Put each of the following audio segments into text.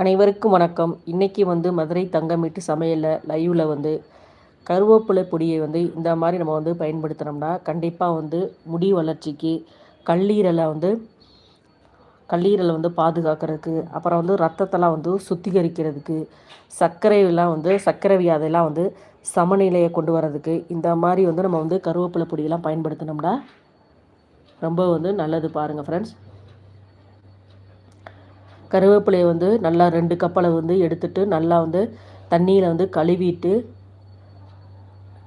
அனைவருக்கும் வணக்கம். இன்றைக்கி வந்து மதுரை தங்கமீட்டு சமையலில் லைவில் வந்து கருவேப்பிலை பொடியை வந்து இந்த மாதிரி நம்ம வந்து பயன்படுத்தினோம்னா கண்டிப்பாக வந்து முடி வளர்ச்சிக்கு கல்லீரலை வந்து கல்லீரலை வந்து பாதுகாக்கிறதுக்கு அப்புறம் வந்து ரத்தத்தெல்லாம் வந்து சுத்திகரிக்கிறதுக்கு சர்க்கரையெல்லாம் வந்து சர்க்கரை வியாதையெல்லாம் வந்து சமநிலையை கொண்டு வர்றதுக்கு இந்த மாதிரி வந்து நம்ம வந்து கருவேப்பிலை பொடியெல்லாம் பயன்படுத்தினோம்னா ரொம்ப வந்து நல்லது பாருங்கள் ஃப்ரெண்ட்ஸ் கருவேப்பிலையை வந்து நல்லா ரெண்டு கப்பலை வந்து எடுத்துட்டு நல்லா வந்து தண்ணியில் வந்து கழுவிட்டு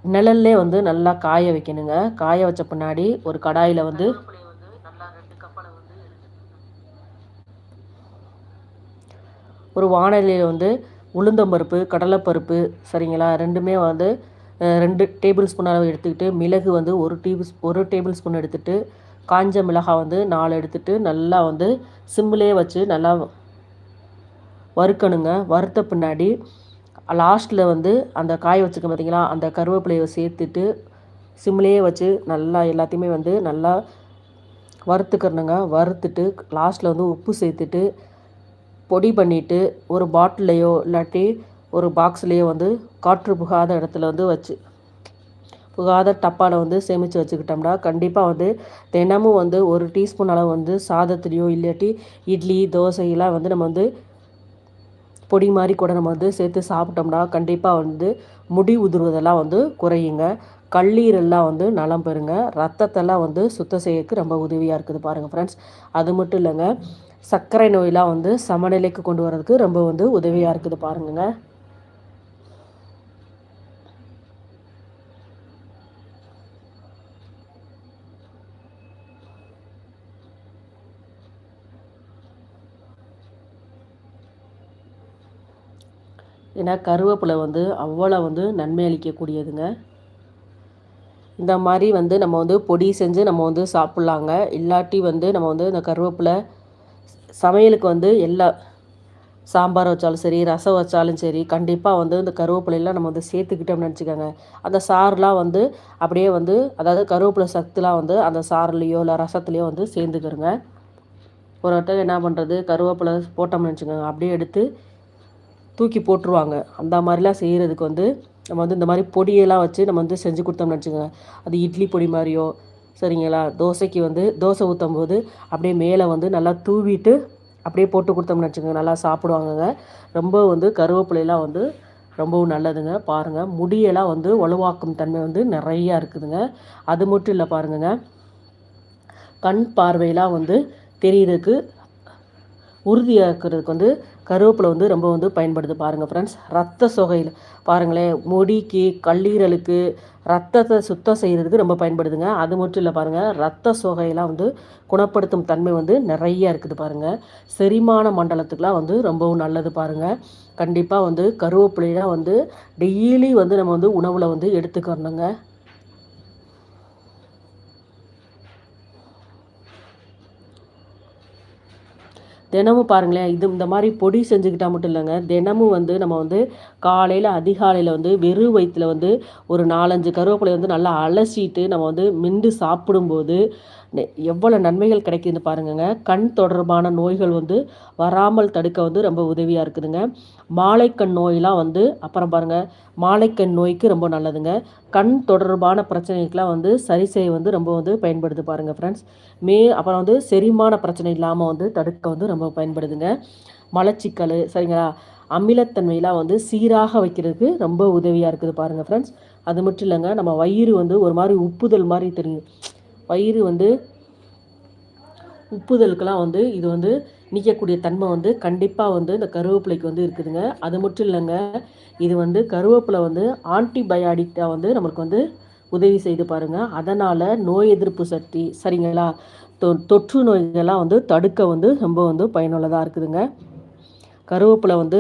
நிழல்லே வந்து நல்லா காய வைக்கணுங்க. காய வச்ச பின்னாடி ஒரு கடாயில் வந்து ஒரு வானலியில் வந்து உளுந்தம்பருப்பு கடலைப்பருப்பு சரிங்களா? ரெண்டுமே வந்து ரெண்டு டேபிள் ஸ்பூன் அளவு எடுத்துக்கிட்டு மிளகு வந்து ஒரு டேபிள் ஒரு டேபிள் ஸ்பூன் எடுத்துகிட்டு காஞ்ச மிளகாய் வந்து நாலு எடுத்துகிட்டு நல்லா வந்து சிம்மிலே வச்சு நல்லா வறுக்கணுங்க. வறுத்த பின்னாடி லாஸ்ட்டில் வந்து அந்த காய வச்சுக்க பார்த்தீங்களா அந்த கருவேப்பிலையை சேர்த்துட்டு சிம்லேயே வச்சு நல்லா எல்லாத்தையுமே வந்து நல்லா வறுத்துக்கிறணுங்க வறுத்துட்டு லாஸ்ட்டில் வந்து உப்பு சேர்த்துட்டு பொடி பண்ணிவிட்டு ஒரு பாட்டிலையோ இல்லாட்டி ஒரு பாக்ஸ்லேயோ வந்து காற்று புகாத இடத்துல வந்து வச்சு புகாத டப்பாவில் வந்து சேமித்து வச்சுக்கிட்டோம்னா கண்டிப்பாக வந்து தினமும் வந்து ஒரு டீஸ்பூன் அளவு வந்து சாதத்துலேயோ இல்லாட்டி இட்லி தோசையெல்லாம் வந்து நம்ம வந்து பொடி மாதிரி கூட நம்ம வந்து சேர்த்து சாப்பிட்டோம்னா கண்டிப்பாக வந்து முடி உதிர்வதெல்லாம் வந்து குறையுங்க. கல்லீரெல்லாம் வந்து நலம் பெறுங்க. ரத்தத்தெல்லாம் வந்து சுத்தம் செய்யறதுக்கு ரொம்ப உதவியாக இருக்குது பாருங்கள் ஃப்ரெண்ட்ஸ் அது மட்டும் இல்லைங்க சர்க்கரை நோயெலாம் வந்து சமநிலைக்கு கொண்டு வரதுக்கு ரொம்ப வந்து உதவியாக இருக்குது பாருங்கங்க. ஏன்னா கருவேப்பிலை வந்து அவ்வளோ வந்து நன்மை அளிக்கக்கூடியதுங்க. இந்த மாதிரி வந்து நம்ம வந்து பொடி செஞ்சு நம்ம வந்து சாப்பிட்லாங்க. இல்லாட்டி வந்து நம்ம வந்து இந்த கருவேப்பிலை சமையலுக்கு வந்து எல்லா சாம்பார் வச்சாலும் சரி ரசம் வச்சாலும் சரி கண்டிப்பாக வந்து இந்த கருவேப்பிலையெல்லாம் நம்ம வந்து சேர்த்துக்கிட்டோம்னு நினச்சிக்கோங்க. அந்த சாறுலாம் வந்து அப்படியே வந்து அதாவது கருவேப்பிலை சத்துலாம் வந்து அந்த சாறுலேயோ இல்லை ரசத்துலேயோ வந்து சேர்ந்துக்கிறோங்க ஒரு வட்டம் என்ன பண்ணுறது கருவேப்பிலை போட்டோம்னு வச்சுக்கோங்க அப்படியே எடுத்து தூக்கி போட்டுருவாங்க. அந்த மாதிரிலாம் செய்கிறதுக்கு வந்து நம்ம வந்து இந்த மாதிரி பொடியெல்லாம் வச்சு நம்ம வந்து செஞ்சு கொடுத்தோம்னு வச்சுக்கோங்க. அது இட்லி பொடி மாதிரியோ சரிங்களா தோசைக்கு வந்து தோசை ஊற்றும் போது அப்படியே மேலே வந்து நல்லா தூவிட்டு அப்படியே போட்டு கொடுத்தோம்னு வச்சுக்கோங்க. நல்லா சாப்பிடுவாங்கங்க. ரொம்ப வந்து கருவேப்பிலையெல்லாம் வந்து ரொம்பவும் நல்லதுங்க. பாருங்கள் முடியெல்லாம் வந்து வலுவாக்கும் தன்மை வந்து நிறையா இருக்குதுங்க. அது மட்டும் இல்லை பாருங்கங்க. கண் பார்வையெல்லாம் வந்து தெரியுறதுக்கு உறுதியாக்குறதுக்கு வந்து கருவேப்பிலை வந்து ரொம்ப வந்து பயன்படுது பாருங்கள் ஃப்ரெண்ட்ஸ் ரத்த சொகையில் பாருங்களேன் முடிக்கு கல்லீரலுக்கு ரத்தத்தை சுத்தம் செய்கிறதுக்கு ரொம்ப பயன்படுதுங்க. அது மட்டும் இல்லை பாருங்கள் ரத்த சொகையெல்லாம் வந்து குணப்படுத்தும் தன்மை வந்து நிறைய இருக்குது பாருங்கள் செரிமான மண்டலத்துக்கெலாம் வந்து ரொம்பவும் நல்லது பாருங்கள் கண்டிப்பாக வந்து கருவேப்பிலையெல்லாம் வந்து டெய்லி வந்து நம்ம வந்து உணவில் வந்து எடுத்துக்கணுங்க. தினமும் பாருங்களேன் இது இந்த மாதிரி பொடி செஞ்சுக்கிட்டால் மட்டும் இல்லைங்க. தினமும் வந்து நம்ம வந்து காலையில் அதிகாலையில் வந்து வெறும் வயிற்றில் வந்து ஒரு நாலஞ்சு கருவேப்பிலை வந்து நல்லா அலசிட்டு நம்ம வந்து மிண்டு சாப்பிடும்போது எவ்வளோ நன்மைகள் கிடைக்குதுன்னு பாருங்கங்க. கண் தொடர்பான நோய்கள் வந்து வராமல் தடுக்க வந்து ரொம்ப உதவியாக இருக்குதுங்க. மாலைக்கண் நோயெலாம் வந்து அப்புறம் பாருங்கள் மாலைக்கண் நோய்க்கு ரொம்ப நல்லதுங்க. கண் தொடர்பான பிரச்சனைக்கெலாம் வந்து சரி செய்ய வந்து ரொம்ப வந்து பயன்படுது பாருங்கள் ஃப்ரெண்ட்ஸ் மே அப்புறம் வந்து செரிமான பிரச்சனை இல்லாமல் வந்து தடுக்க வந்து ரொம்ப பயன்படுதுங்க. மலச்சிக்கல் சரிங்களா? அமிலத்தன்மையெலாம் வந்து சீராக வைக்கிறதுக்கு ரொம்ப உதவியாக இருக்குது பாருங்கள் ஃப்ரெண்ட்ஸ் அது மட்டும் இல்லைங்க நம்ம வயிறு வந்து ஒரு மாதிரி உப்புதல் மாதிரி தெரியும் வயிறு வந்து உப்புதலுக்கெல்லாம் வந்து இது வந்து நீக்கக்கூடிய தன்மை வந்து கண்டிப்பாக வந்து இந்த கருவேப்பிலைக்கு வந்து இருக்குதுங்க. அது மட்டும் இல்லைங்க இது வந்து கருவேப்பிலை வந்து ஆன்டிபயாடிக்டாக வந்து நம்மளுக்கு வந்து உதவி செய்து பாருங்கள் அதனால் நோய் எதிர்ப்பு சக்தி சரிங்களா? தொ தொற்று நோய்கள்லாம் வந்து தடுக்க வந்து ரொம்ப வந்து பயனுள்ளதாக இருக்குதுங்க. கருவேப்பிலை வந்து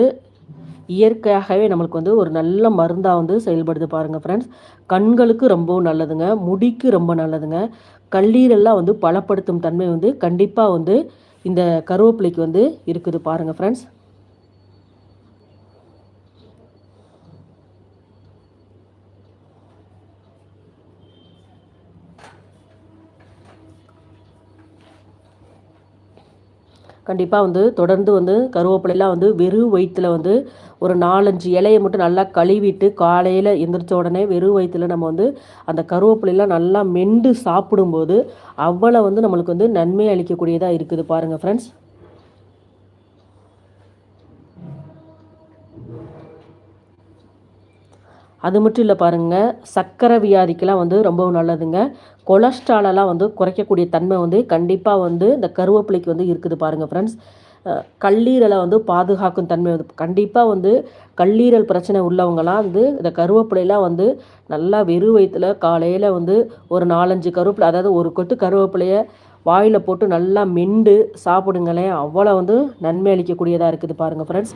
இயற்கையாகவே நம்மளுக்கு வந்து ஒரு நல்ல மருந்தாக வந்து செயல்படுது பாருங்கள் ஃப்ரெண்ட்ஸ் கண்களுக்கு ரொம்பவும் நல்லதுங்க முடிக்கு ரொம்ப நல்லதுங்க. கல்லீரெல்லாம் வந்து பலப்படுத்தும் தன்மை வந்து கண்டிப்பாக வந்து இந்த கருவேப்பிலைக்கு வந்து இருக்குது பாருங்கள் ஃப்ரெண்ட்ஸ் கண்டிப்பாக வந்து தொடர்ந்து வந்து கருவேப்பிலையெல்லாம் வந்து வெறும் வயிற்றில் வந்து ஒரு நாலஞ்சு இலையை மட்டும் நல்லா கழுவிட்டு காலையில் எந்திரிச்ச உடனே வெறும் வயிற்றில் நம்ம வந்து அந்த கருவேப்பிலையெல்லாம் நல்லா மெண்டு சாப்பிடும்போது அவ்வளோ வந்து நம்மளுக்கு வந்து நன்மை அளிக்கக்கூடியதாக இருக்குது பாருங்கள் ஃப்ரெண்ட்ஸ் அது மட்டும் இல்லை பாருங்கள் சர்க்கரை வியாதிக்கெலாம் வந்து ரொம்பவும் நல்லதுங்க. கொலஸ்ட்ராலெல்லாம் வந்து குறைக்கக்கூடிய தன்மை வந்து கண்டிப்பாக வந்து இந்த கருவேப்பிலைக்கு வந்து இருக்குது பாருங்கள் ஃப்ரெண்ட்ஸ் கல்லீரலை வந்து பாதுகாக்கும் தன்மை வந்து கண்டிப்பாக வந்து கல்லீரல் பிரச்சனை உள்ளவங்களாம் வந்து இந்த கருவேப்பிலையெல்லாம் வந்து நல்லா வெறும் வயிற்றுல காலையில் வந்து ஒரு நாலஞ்சு கருவேப்பிலை அதாவது ஒரு கொட்டு கருவேப்பிலையை வாயில் போட்டு நல்லா மெண்டு சாப்பிடுங்களேன். அவ்வளோ வந்து நன்மை அளிக்கக்கூடியதாக இருக்குது பாருங்கள் ஃப்ரெண்ட்ஸ்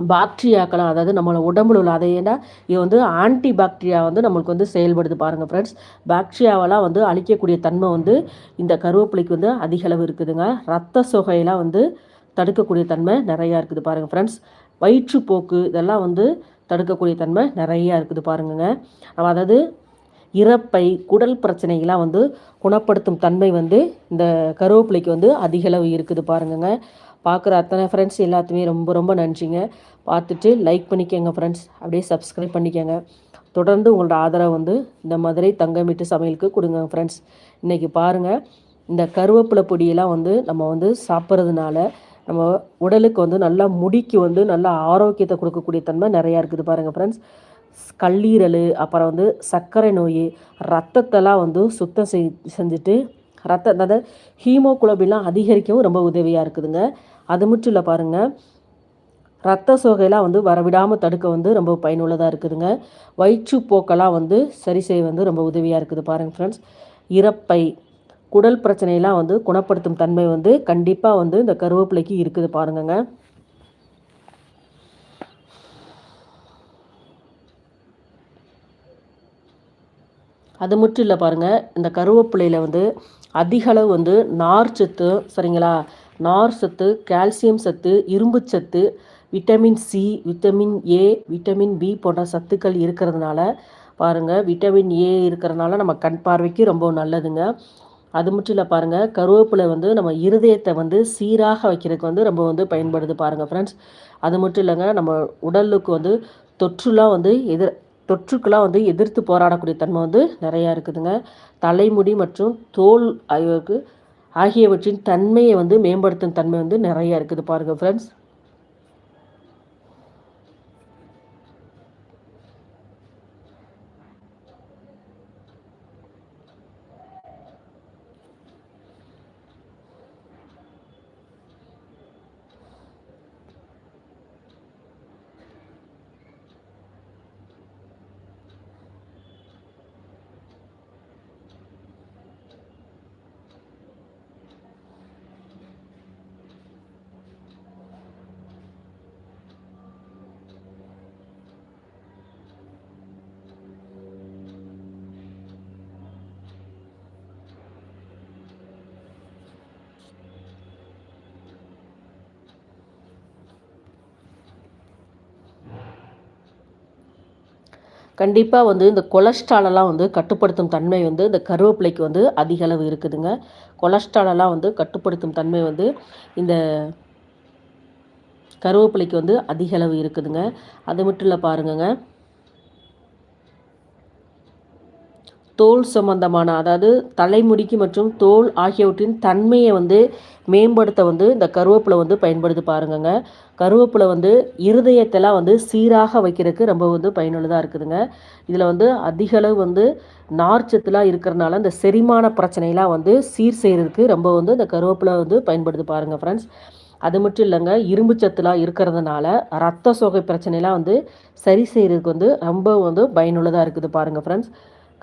பாக்டீரியாக்களாக அதாவது நம்மளோட உடம்புல உள்ள அதை ஏன்னா இது வந்து ஆன்டி பாக்டீரியா வந்து நம்மளுக்கு வந்து செயல்படுது பாருங்கள் ஃப்ரெண்ட்ஸ் பாக்டீரியாவெல்லாம் வந்து அழிக்கக்கூடிய தன்மை வந்து இந்த கருவேப்பிலைக்கு வந்து அதிகளவு இருக்குதுங்க. ரத்த சொகையெல்லாம் வந்து தடுக்கக்கூடிய தன்மை நிறையா இருக்குது பாருங்கள் ஃப்ரெண்ட்ஸ் வயிற்றுப்போக்கு இதெல்லாம் வந்து தடுக்கக்கூடிய தன்மை நிறையா இருக்குது பாருங்கங்க. அதாவது இறப்பை குடல் பிரச்சனைகள்லாம் வந்து குணப்படுத்தும் தன்மை வந்து இந்த கருவேப்பிலைக்கு வந்து அதிகளவு இருக்குது பாருங்கங்க. பார்க்குற அத்தனை ஃப்ரெண்ட்ஸ் எல்லாத்துமே ரொம்ப ரொம்ப நன்றிங்க. பார்த்துட்டு லைக் பண்ணிக்கோங்க ஃப்ரெண்ட்ஸ் அப்படியே சப்ஸ்கிரைப் பண்ணிக்கோங்க. தொடர்ந்து உங்களோட ஆதரவை வந்து இந்த மதுரை தங்கமிட்டு சமையலுக்கு கொடுங்க ஃப்ரெண்ட்ஸ் இன்றைக்கி பாருங்கள் இந்த கருவேப்பிலை பொடியெல்லாம் வந்து நம்ம வந்து சாப்பிட்றதுனால நம்ம உடலுக்கு வந்து நல்லா முடிக்கு வந்து நல்லா ஆரோக்கியத்தை கொடுக்கக்கூடிய தன்மை நிறையா இருக்குது பாருங்கள் ஃப்ரெண்ட்ஸ் கல்லீரல் அப்புறம் வந்து சர்க்கரை நோய் ரத்தத்தெல்லாம் வந்து சுத்தம் செய் செஞ்சுட்டு ரத்த அதாவது ஹீமோகுளோபின்லாம் அதிகரிக்கவும் ரொம்ப உதவியாக இருக்குதுங்க. அது மட்டும் இல்லை பாருங்கள் ரத்த சோகையெல்லாம் வந்து வரவிடாமல் தடுக்க வந்து ரொம்ப பயனுள்ளதாக இருக்குதுங்க. வயிற்றுப்போக்கெல்லாம் வந்து சரி செய்ய வந்து ரொம்ப உதவியாக இருக்குது பாருங்கள் ஃப்ரெண்ட்ஸ் இறப்பை குடல் பிரச்சனையெல்லாம் வந்து குணப்படுத்தும் தன்மை வந்து கண்டிப்பாக வந்து இந்த கருவேப்பிலைக்கு இருக்குது பாருங்கங்க. அது மட்டும் இல்லை பாருங்கள் இந்த கருவேப்பிலையில் வந்து அதிகளவு வந்து நார் சத்து சரிங்களா? நார் சத்து கால்சியம் சத்து இரும்பு சத்து vitamin C vitamin A vitamin B போன்ற சத்துக்கள் இருக்கிறதுனால பாருங்கள் விட்டமின் ஏ இருக்கிறதுனால நம்ம கண் பார்வைக்கு ரொம்ப நல்லதுங்க. அது மட்டும் இல்லை பாருங்கள் கருவேப்பிலை வந்து நம்ம இருதயத்தை வந்து சீராக வைக்கிறதுக்கு வந்து ரொம்ப வந்து பயன்படுது பாருங்கள் ஃப்ரெண்ட்ஸ் அது மட்டும் இல்லைங்க நம்ம உடலுக்கு வந்து தொற்றுலாம் வந்து எதிர் தொற்றுக்கெல்லாம் வந்து எதிர்த்து போராடக்கூடிய தன்மை வந்து நிறையா இருக்குதுங்க. தலைமுடி மற்றும் தோல் ஆகியோருக்கு ஆகியவற்றின் தன்மையை வந்து மேம்படுத்தும் தன்மை வந்து நிறையா இருக்குது பாருங்கள் ஃப்ரெண்ட்ஸ் கண்டிப்பாக வந்து இந்த கொலஸ்ட்ராலெல்லாம் வந்து கட்டுப்படுத்தும் தன்மை வந்து இந்த கருவேப்பிலைக்கு வந்து அதிக அளவு இருக்குதுங்க. கொலஸ்ட்ராலெல்லாம் வந்து கட்டுப்படுத்தும் தன்மை வந்து இந்த கருவேப்பிலைக்கு வந்து அதிக அளவு இருக்குதுங்க. அது மட்டும் இல்லை பாருங்கங்க. தோல் சம்பந்தமான அதாவது தலைமுடிக்கு மற்றும் தோல் ஆகியவற்றின் தன்மையை வந்து மேம்படுத்த வந்து இந்த கருவேப்பிலை வந்து பயன்படுத்தி பாருங்கங்க. கருவேப்பிலை வந்து இருதயத்தெல்லாம் வந்து சீராக வைக்கிறதுக்கு ரொம்ப வந்து பயனுள்ளதாக இருக்குதுங்க. இதில் வந்து அதிகளவு வந்து நார்ச்சத்துலாம் இருக்கிறனால இந்த செரிமான பிரச்சனையெல்லாம் வந்து சீர் செய்கிறதுக்கு ரொம்ப வந்து இந்த கருவேப்பிலை வந்து பயன்படுத்தி பாருங்கள் ஃப்ரெண்ட்ஸ் அது மட்டும் இல்லைங்க இரும்பு சத்துலாம் இருக்கிறதுனால ரத்த சோகை பிரச்சனைலாம் வந்து சரி செய்கிறதுக்கு வந்து ரொம்ப வந்து பயனுள்ளதாக இருக்குது பாருங்கள் ஃப்ரெண்ட்ஸ்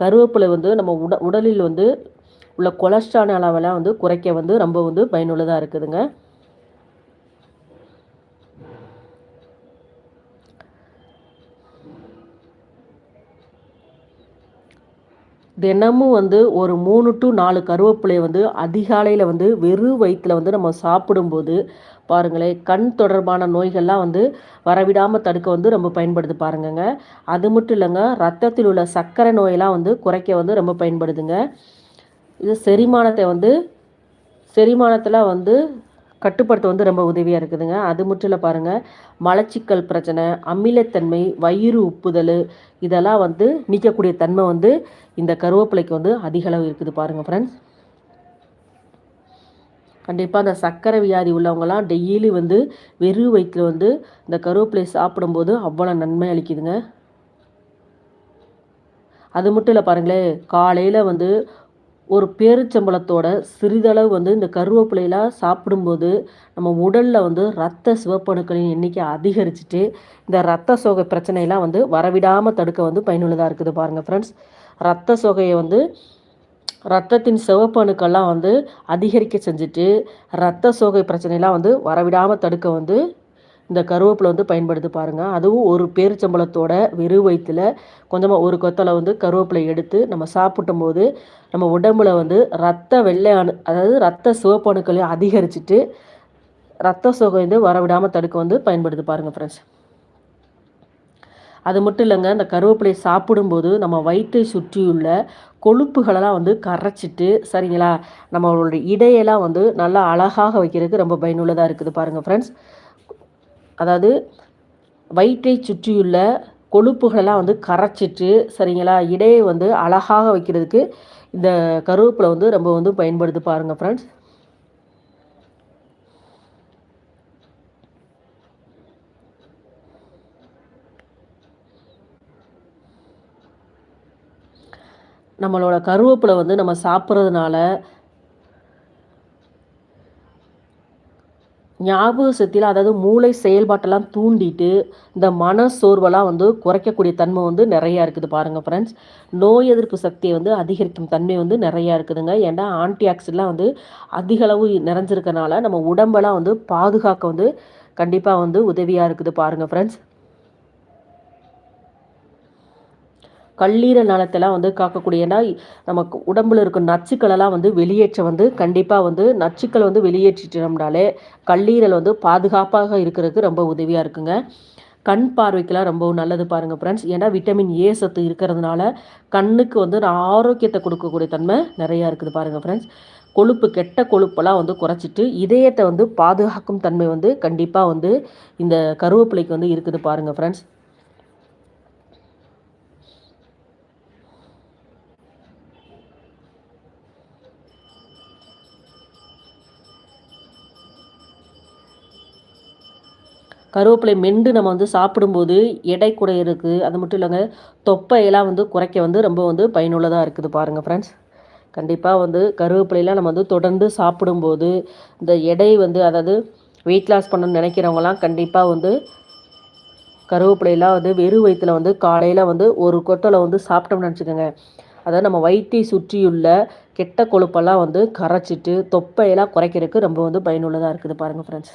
கருவேப்பிலை வந்து நம்ம உட உடலில் வந்து உள்ள கொலஸ்ட்ரால் அளவெல்லாம் வந்து குறைக்க வந்து ரொம்ப வந்து பயனுள்ளதாக இருக்குதுங்க. தினமும் வந்து ஒரு மூணு டு நாலு கருவேப்பிலையை வந்து அதிகாலையில் வந்து வெறும் வயிற்றில் வந்து நம்ம சாப்பிடும்போது பாருங்களேன் கண் தொடர்பான நோய்கள்லாம் வந்து வரவிடாமல் தடுக்க வந்து ரொம்ப பயன்படுது பாருங்கங்க. அது மட்டும் இல்லைங்க ரத்தத்தில் உள்ள சர்க்கரை நோயெல்லாம் வந்து குறைக்க வந்து ரொம்ப பயன்படுதுங்க. இது செரிமானத்தை வந்து செரிமானத்தில் வந்து கட்டுப்படுத்த வந்து ரொம்ப உதவியாக இருக்குதுங்க. அது மட்டும் இல்லை பாருங்கள் மலச்சிக்கல் பிரச்சனை அமிலத்தன்மை வயிறு உப்புதல் இதெல்லாம் வந்து நீக்கக்கூடிய தன்மை வந்து இந்த கருவேப்பிலைக்கு வந்து அதிகளவு இருக்குது பாருங்கள் ஃப்ரெண்ட்ஸ் கண்டிப்பாக அந்த சர்க்கரை வியாதி உள்ளவங்களாம் டெய்லி வந்து வெறும் வயிற்றில் வந்து இந்த கருவேப்பிலை சாப்பிடும்போது அவ்வளோ நன்மை அளிக்குதுங்க. அது மட்டும் இல்லை பாருங்களேன் காலையில் வந்து ஒரு பேரிச்சம்பளத்தோட சிறிதளவு வந்து இந்த கருவேப்பிலையெல்லாம் சாப்பிடும்போது நம்ம உடலில் வந்து ரத்த சிவப்பணுக்களின் எண்ணிக்கை அதிகரிச்சுட்டு இந்த ரத்த சோகை பிரச்சனையெல்லாம் வந்து வரவிடாமல் தடுக்க வந்து பயனுள்ளதாக இருக்குது பாருங்கள் ஃப்ரெண்ட்ஸ் ரத்த சோகையை வந்து ரத்தத்தின் சிவப்பணுக்கள்லாம் வந்து அதிகரிக்க செஞ்சுட்டு ரத்த சோகை பிரச்சனைலாம் வந்து வரவிடாமல் தடுக்க வந்து இந்த கருவேப்பிலை வந்து பயன்படுத்தி பாருங்கள் அதுவும் ஒரு பேரிச்சம்பளத்தோட வெறு வயிற்றில் கொஞ்சமாக ஒரு கொத்தலை வந்து கருவேப்பிலை எடுத்து நம்ம சாப்பிட்டும் போது நம்ம உடம்புல வந்து ரத்த வெள்ளை அணு அதாவது ரத்த சிவப்பணுக்களையும் அதிகரிச்சுட்டு ரத்த சோகை வந்து வரவிடாமல் தடுக்க வந்து பயன்படுத்தி பாருங்கள் ஃப்ரெண்ட்ஸ் அது மட்டும் இல்லைங்க இந்த கருவேப்பிலை சாப்பிடும்போது நம்ம வயிற்றை சுற்றியுள்ள கொழுப்புகளெல்லாம் வந்து கரைச்சிட்டு சரிங்களா? நம்மளுடைய இடையெல்லாம் வந்து நல்லா அழகாக வைக்கிறதுக்கு ரொம்ப பயனுள்ளதாக இருக்குது பாருங்கள் ஃப்ரெண்ட்ஸ் அதாவது வயிற்றை சுற்றியுள்ள கொழுப்புகளெல்லாம் வந்து கரைச்சிட்டு சரிங்களா? இடையை வந்து அழகாக வைக்கிறதுக்கு இந்த கருவேப்பிலை வந்து ரொம்ப வந்து பயன்படுது பாருங்கள் ஃப்ரெண்ட்ஸ் நம்மளோட கருவேப்பிலை வந்து நம்ம சாப்பிட்றதுனால ஞாபக சக்தியில் அதாவது மூளை செயல்பாட்டெல்லாம் தூண்டிட்டு இந்த மன சோர்வெல்லாம் வந்து குறைக்கக்கூடிய தன்மை வந்து நிறையா இருக்குது பாருங்கள் ஃப்ரெண்ட்ஸ் நோய் எதிர்ப்பு சக்தியை வந்து அதிகரிக்கும் தன்மை வந்து நிறையா இருக்குதுங்க. ஏன்னா ஆன்டி ஆக்சிடெலாம் வந்து அதிகளவு நிறைஞ்சிருக்கனால நம்ம உடம்பெல்லாம் வந்து பாதுகாக்க வந்து கண்டிப்பாக வந்து உதவியாக இருக்குது பாருங்கள் ஃப்ரெண்ட்ஸ் கல்லீரல் நலத்தெல்லாம் வந்து காக்கக்கூடியனா நமக்கு உடம்புல இருக்க நச்சுக்களெல்லாம் வந்து வெளியேற்ற வந்து கண்டிப்பாக வந்து நச்சுக்கள் வந்து வெளியேற்றிட்டோம்னாலே கல்லீரல் வந்து பாதுகாப்பாக இருக்கிறதுக்கு ரொம்ப உதவியாக இருக்குங்க. கண் பார்வைக்கெல்லாம் ரொம்ப நல்லது பாருங்கள் ஃப்ரெண்ட்ஸ் ஏன்னா விட்டமின் ஏ சத்து இருக்கிறதுனால கண்ணுக்கு வந்து ஆரோக்கியத்தை கொடுக்கக்கூடிய தன்மை நிறையா இருக்குது பாருங்கள் ஃப்ரெண்ட்ஸ் கொழுப்பு கெட்ட கொழுப்பெல்லாம் வந்து குறைச்சிட்டு இதயத்தை வந்து பாதுகாக்கும் தன்மை வந்து கண்டிப்பாக வந்து இந்த கருவேப்பிலைக்கு வந்து இருக்குது பாருங்கள் ஃப்ரெண்ட்ஸ் கருவேப்பிலை மெண்டு நம்ம வந்து சாப்பிடும்போது எடை குறையிறதுக்கு அது மட்டும் இல்லைங்க தொப்பையெல்லாம் வந்து குறைக்க வந்து ரொம்ப வந்து பயனுள்ளதாக இருக்குது பாருங்கள் ஃப்ரெண்ட்ஸ் கண்டிப்பாக வந்து கருவேப்பிலையெல்லாம் நம்ம வந்து தொடர்ந்து சாப்பிடும்போது இந்த எடை வந்து அதாவது வெயிட் லாஸ் பண்ணணும்னு நினைக்கிறவங்களாம் கண்டிப்பாக வந்து கருவேப்பிலையெல்லாம் வந்து வெறும் வயிற்றில் வந்து காலையில் வந்து ஒரு கொட்டலை வந்து சாப்பிட்டோம்னு நினச்சிக்கோங்க. அதாவது நம்ம வயிற்றை சுற்றியுள்ள கெட்ட கொழுப்பெல்லாம் வந்து கரைச்சிட்டு தொப்பையெல்லாம் குறைக்கிறதுக்கு ரொம்ப வந்து பயனுள்ளதாக இருக்குது பாருங்கள் ஃப்ரெண்ட்ஸ்